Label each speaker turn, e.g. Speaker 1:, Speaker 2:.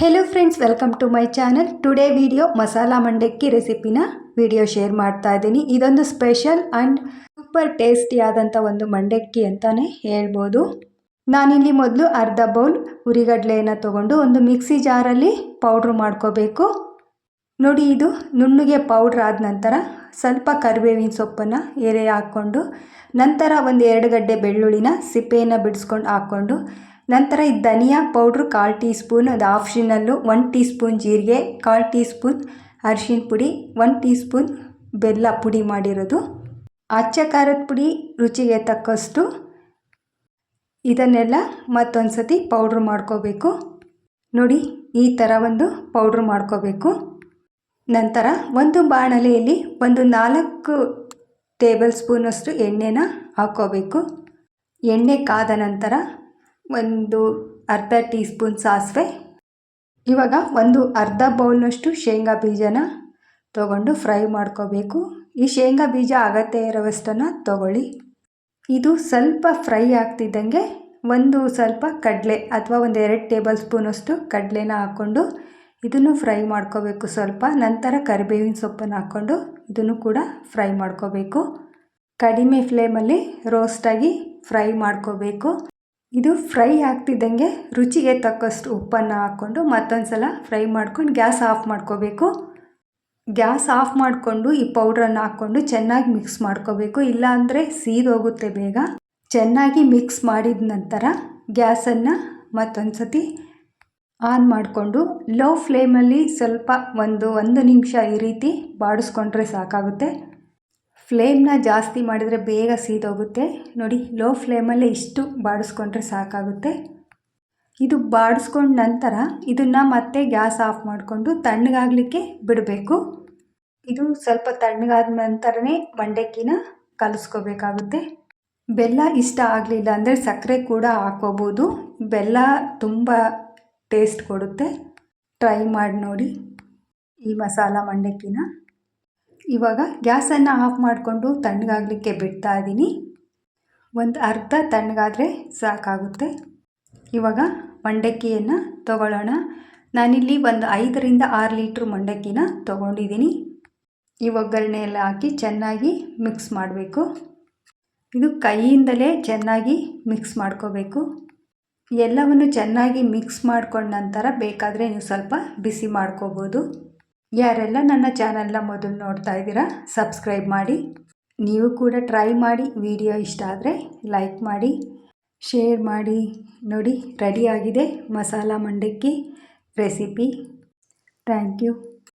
Speaker 1: Hello friends welcome to my channel today video masala ಮಂಡಕ್ಕಿ ರೆಸಿಪಿನ video share ಮಾಡ್ತಾ ಇದ್ದೀನಿ. ಇದೊಂದು ಸ್ಪೆಷಲ್ ಆ್ಯಂಡ್ ಸೂಪರ್ ಟೇಸ್ಟಿ ಆದಂಥ ಒಂದು ಮಂಡಕ್ಕಿ ಅಂತಲೇ ಹೇಳ್ಬೋದು. ನಾನಿಲ್ಲಿ ಮೊದಲು ಅರ್ಧ ಬೌಲ್ ಉರಿಗಡ್ಲೆಯನ್ನು ತೊಗೊಂಡು ಒಂದು ಮಿಕ್ಸಿ ಜಾರಲ್ಲಿ ಪೌಡ್ರ್ ಮಾಡ್ಕೋಬೇಕು. ನೋಡಿ ಇದು ನುಣ್ಣಗೆ ಪೌಡ್ರ್ ಆದ ನಂತರ ಸ್ವಲ್ಪ ಕರಿಬೇವಿನ ಸೊಪ್ಪನ್ನು ಎರೆ ಹಾಕ್ಕೊಂಡು, ನಂತರ ಒಂದು ಎರಡು ಗಡ್ಡೆ ಬೆಳ್ಳುಳ್ಳಿನ ಸಿಪ್ಪೆಯನ್ನು ಬಿಡಿಸ್ಕೊಂಡು ಹಾಕ್ಕೊಂಡು ನಂತರ ಈ ಧನಿಯಾ ಪೌಡ್ರು ಕಾಲು ಟೀ ಸ್ಪೂನ್ ಅದು ಆಪ್ಷನಲ್ಲು ಒನ್ ಟೀ ಸ್ಪೂನ್ ಜೀರಿಗೆ, ಕಾಲು ಟೀ ಸ್ಪೂನ್ ಅರಿಶಿನ ಪುಡಿ ಒನ್ ಟೀ ಸ್ಪೂನ್ ಬೆಲ್ಲ ಪುಡಿ ಮಾಡಿರೋದು. ಅಚ್ಚ ಖಾರದ ಪುಡಿ ರುಚಿಗೆ ತಕ್ಕಷ್ಟು ಇದನ್ನೆಲ್ಲ ಮತ್ತೊಂದು ಸತಿ ಪೌಡ್ರ್ ಮಾಡ್ಕೋಬೇಕು. ನೋಡಿ, ಈ ಥರ ಒಂದು ಪೌಡ್ರ್ ಮಾಡ್ಕೋಬೇಕು. ನಂತರ ಒಂದು ಬಾಣಲೆಯಲ್ಲಿ ಒಂದು ನಾಲ್ಕು ಟೇಬಲ್ ಸ್ಪೂನಷ್ಟು ಎಣ್ಣೆನ ಹಾಕ್ಕೋಬೇಕು. ಎಣ್ಣೆ ಕಾದ ನಂತರ ಒಂದು ಅರ್ಧ ಟೀ ಸ್ಪೂನ್ ಸಾಸಿವೆ, ಇವಾಗ ಒಂದು ಅರ್ಧ ಬೌಲ್ನಷ್ಟು ಶೇಂಗಾ ಬೀಜನ ತಗೊಂಡು ಫ್ರೈ ಮಾಡ್ಕೋಬೇಕು. ಈ ಶೇಂಗಾ ಬೀಜ ಅಗತ್ಯ ಇರೋವಷ್ಟನ್ನು ತಗೊಳ್ಳಿ. ಇದು ಸ್ವಲ್ಪ ಫ್ರೈ ಆಗ್ತಿದ್ದಂಗೆ ಒಂದು ಸ್ವಲ್ಪ ಕಡಲೆ ಅಥವಾ ಒಂದು ಎರಡು ಟೇಬಲ್ ಸ್ಪೂನಷ್ಟು ಕಡಲೆನ ಹಾಕ್ಕೊಂಡು ಇದನ್ನು ಫ್ರೈ ಮಾಡ್ಕೋಬೇಕು ಸ್ವಲ್ಪ. ನಂತರ ಕರಿಬೇವಿನ ಸೊಪ್ಪನ್ನು ಹಾಕ್ಕೊಂಡು ಇದನ್ನು ಕೂಡ ಫ್ರೈ ಮಾಡ್ಕೋಬೇಕು. ಕಡಿಮೆ ಫ್ಲೇಮಲ್ಲಿ ರೋಸ್ಟಾಗಿ ಫ್ರೈ ಮಾಡ್ಕೋಬೇಕು. ಇದು ಫ್ರೈ ಆಗ್ತಿದ್ದಂಗೆ ರುಚಿಗೆ ತಕ್ಕಷ್ಟು ಉಪ್ಪನ್ನು ಹಾಕ್ಕೊಂಡು ಮತ್ತೊಂದು ಸಲ ಫ್ರೈ ಮಾಡ್ಕೊಂಡು ಗ್ಯಾಸ್ ಆಫ್ ಮಾಡ್ಕೋಬೇಕು. ಗ್ಯಾಸ್ ಆಫ್ ಮಾಡಿಕೊಂಡು ಈ ಪೌಡ್ರನ್ನು ಹಾಕ್ಕೊಂಡು ಚೆನ್ನಾಗಿ ಮಿಕ್ಸ್ ಮಾಡ್ಕೋಬೇಕು. ಇಲ್ಲಾಂದರೆ ಸೀದೋಗುತ್ತೆ ಬೇಗ. ಚೆನ್ನಾಗಿ ಮಿಕ್ಸ್ ಮಾಡಿದ ನಂತರ ಗ್ಯಾಸನ್ನು ಮತ್ತೊಂದು ಸತಿ ಆನ್ ಮಾಡಿಕೊಂಡು ಲೋ ಫ್ಲೇಮಲ್ಲಿ ಸ್ವಲ್ಪ ಒಂದು ಒಂದು ನಿಮಿಷ ಈ ರೀತಿ ಬಾಡಿಸ್ಕೊಂಡ್ರೆ ಸಾಕಾಗುತ್ತೆ. ಫ್ಲೇಮ್ನ ಜಾಸ್ತಿ ಮಾಡಿದರೆ ಬೇಗ ಸೀದೋಗುತ್ತೆ. ನೋಡಿ, ಲೋ ಫ್ಲೇಮಲ್ಲೇ ಇಷ್ಟು ಬಾಡಿಸ್ಕೊಂಡ್ರೆ ಸಾಕಾಗುತ್ತೆ. ಇದು ಬಾಡಿಸ್ಕೊಂಡ ನಂತರ ಇದನ್ನು ಮತ್ತೆ ಗ್ಯಾಸ್ ಆಫ್ ಮಾಡಿಕೊಂಡು ತಣ್ಣಗಾಗಲಿಕ್ಕೆ ಬಿಡಬೇಕು. ಇದು ಸ್ವಲ್ಪ ತಣ್ಣಗಾದ ನಂತರನೇ ಮಂಡಕ್ಕಿನ ಕಲಿಸ್ಕೋಬೇಕಾಗುತ್ತೆ. ಬೆಲ್ಲ ಇಷ್ಟ ಆಗಲಿಲ್ಲ ಅಂದರೆ ಸಕ್ಕರೆ ಕೂಡ ಹಾಕೋಬೋದು ಬೆಲ್ಲ ತುಂಬ ಟೇಸ್ಟ್ ಕೊಡುತ್ತೆ. ಟ್ರೈ ಮಾಡಿ ನೋಡಿ ಈ ಮಸಾಲ ಮಂಡಕ್ಕಿನ. ಇವಾಗ ಗ್ಯಾಸನ್ನು ಆಫ್ ಮಾಡಿಕೊಂಡು ತಣ್ಣಗಾಗಲಿಕ್ಕೆ ಬಿಡ್ತಾ ಇದ್ದೀನಿ. ಒಂದು ಅರ್ಧ ತಣ್ಣಗಾದರೆ ಸಾಕಾಗುತ್ತೆ. ಇವಾಗ ಮಂಡಕ್ಕಿಯನ್ನು ತಗೊಳ್ಳೋಣ. ನಾನಿಲ್ಲಿ ಒಂದು ಐದರಿಂದ ಆರು ಲೀಟ್ರ್ ಮಂಡಕ್ಕಿನ ತೊಗೊಂಡಿದ್ದೀನಿ. ಈ ಒಗ್ಗರಣೆ ಎಲ್ಲ ಹಾಕಿ ಚೆನ್ನಾಗಿ ಮಿಕ್ಸ್ ಮಾಡಬೇಕು. ಇದು ಕೈಯಿಂದಲೇ ಚೆನ್ನಾಗಿ ಮಿಕ್ಸ್ ಮಾಡ್ಕೋಬೇಕು. ಎಲ್ಲವನ್ನು ಚೆನ್ನಾಗಿ ಮಿಕ್ಸ್ ಮಾಡ್ಕೊಂಡ ನಂತರ ಬೇಕಾದರೆ ನೀವು ಸ್ವಲ್ಪ ಬಿಸಿ ಮಾಡ್ಕೋಬೋದು. ಯಾರೆಲ್ಲ ನನ್ನ ಚಾನಲ್ನ ಮೊದಲು ನೋಡ್ತಾ ಇದ್ದೀರಾ ಸಬ್ಸ್ಕ್ರೈಬ್ ಮಾಡಿ. ನೀವು ಕೂಡ ಟ್ರೈ ಮಾಡಿ. ವಿಡಿಯೋ ಇಷ್ಟ ಆದರೆ ಲೈಕ್ ಮಾಡಿ ಶೇರ್ ಮಾಡಿ. ನೋಡಿ ರೆಡಿಯಾಗಿದೆ ಮಸಾಲ ಮಂಡಕ್ಕಿ ರೆಸಿಪಿ ಥ್ಯಾಂಕ್ ಯು